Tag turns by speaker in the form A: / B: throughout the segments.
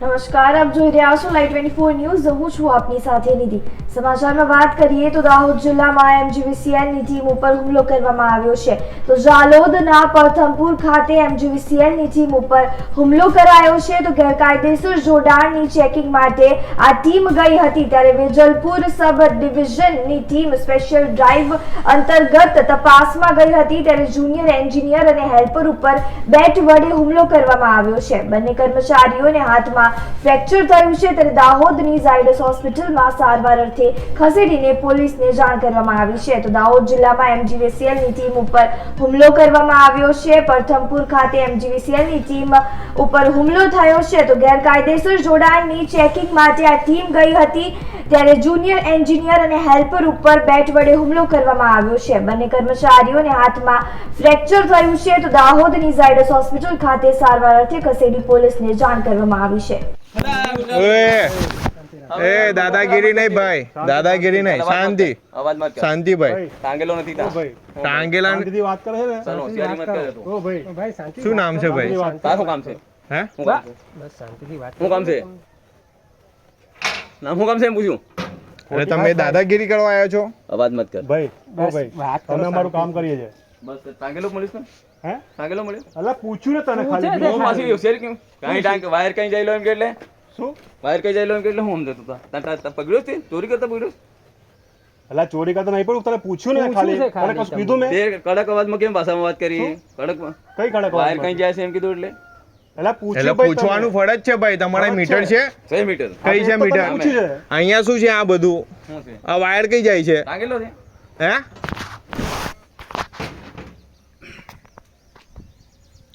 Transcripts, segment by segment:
A: નમસ્કાર, આપ જોઈ રહ્યા છો લાઈવ ટ્વેન્ટી ફોર ન્યૂઝ હું છું આપની સાથે નિધિ. સમાચારમાં વાત કરીએ તો દાહોદ જિલ્લામાં એમજીવીસીએલની ટીમ ઉપર હુમલો કરવામાં આવ્યો છે. તો જાલોદના પ્રથમપુર ખાતે એમજીવીસીએલની ટીમ ઉપર હુમલો કરાયો છે. તો ગેરકાયદેસર જોડાણની ચેકિંગ માટે આ ટીમ ગઈ હતી ત્યારે વેજલપુર સબ ડિવિઝનની ટીમ સ્પેશિયલ ડ્રાઈવ અંતર્ગત તપાસમાં ગઈ હતી ત્યારે જુનિયર એન્જિનિયર અને હેલ્પર ઉપર બેટ વડે હુમલો કરવામાં આવ્યો છે. બંને કર્મચારીઓને હાથમાં ફ્રેક્ચર થયું છે ત્યારે દાહોદની ઝાયડસ હોસ્પિટલમાં સારવાર અર્થે ખસેડીને પોલીસને જાણ કરવામાં આવી છે. તો દાહોદ જિલ્લામાં એમજીવીસીએલની ટીમ ઉપર હુમલો કરવામાં આવ્યો છે. પ્રથમપુર ખાતે એમજીવીસીએલની ટીમ ઉપર હુમલો થયો છે. તો ગેરકાયદેસર જોડાણની ચેકિંગ માટે આ ટીમ ગઈ હતી. ત્યારે જુનિયર એન્જિનિયર અને હેલ્પર ઉપર બેટ વડે હુમલો કરવામાં આવ્યો છે. બંને કર્મચારીઓને હાથમાં ફ્રેક્ચર થયું છે. તો દાહોદની ઝાયડસ હોસ્પિટલ ખાતે સારવાર અર્થે ખસેડી પોલીસને જાણ કરવામાં આવી છે.
B: એ દાદાગીરી નહીં ભાઈ દાદાગીરી નહીં શાંતિ
C: અવાજ મત
B: શાંતિ ભાઈ.
C: ટાંગેલો નથી
B: ટાંગેલા
D: વાત કરે છે
C: હોશિયારી મત કરે
D: ઓ ભાઈ
B: શું નામ છે ભાઈ?
C: તારું કામ છે?
B: હે?
C: છે? નામ કામ છે? એમ પૂછ્યું?
B: તમે દાદાગીરી કરવા આવ્યા છો?
C: અવાજ મત કર.
D: ભાઈ ભાઈ અમે અમારું કામ કરીએ છીએ.
C: બસ ટાંગેલો મળીશ ને?
D: હે?
C: ટાંગેલો મળ્યો
D: અલા પૂછ્યું ને તને ખાલી
C: હું પાછી હોશિયારી કેમ? કાંઈ ટાંગ વાયર કઈ જાય લો એમ કે એટલે?
D: શું?
C: વાયર કઈ જાય લો એમ કે એટલે હું સમજતો તા. તા- તા- તા પકડ્યો છે? ચોરી કરતા પકડ્યો
D: અલા ચોરી કરતા નહીં પડ્યું તને પૂછ્યું ને ખાલી. તને કશું કીધું મેં?
C: કડક અવાજમાં કેમ ભાષામાં વાત કરી? કડક
D: કઈ કડક
C: વાયર કઈ જાય છે એમ કીધું એટલે?
D: અલા
B: એટલે
D: પૂછ્યું ભાઈ
B: પૂછવાનું ફરજ છે ભાઈ તમારે મીટર છે.
C: કઈ મીટર?
B: કઈ છે મીટર? અહીંયા શું છે આ બધું? આ વાયર કઈ જાય છે? હે?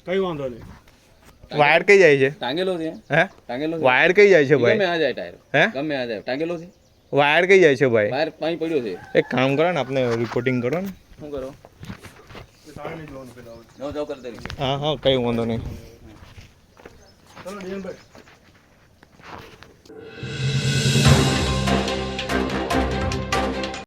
D: કઈ વાંધો નહીં.
B: વાયર કઈ જાય છે?
C: ટાંગેલો છે.
B: હે?
C: ટાંગેલો છે.
B: વાયર કઈ જાય છે
C: ગમે
B: ભાઈ?
C: આ જાય ટાયર.
B: હે?
C: ગમે આ જાય. ટાંગેલો છે.
B: વાયર કઈ જાય છે ભાઈ?
C: વાયર પાણી પડ્યો છે.
B: એક કામ કરો ને આપણે રિપોર્ટિંગ કરો ને.
C: શું કરો?
B: હા હા કઈ વાંધો નહીં.
D: ચલો ભાઈ.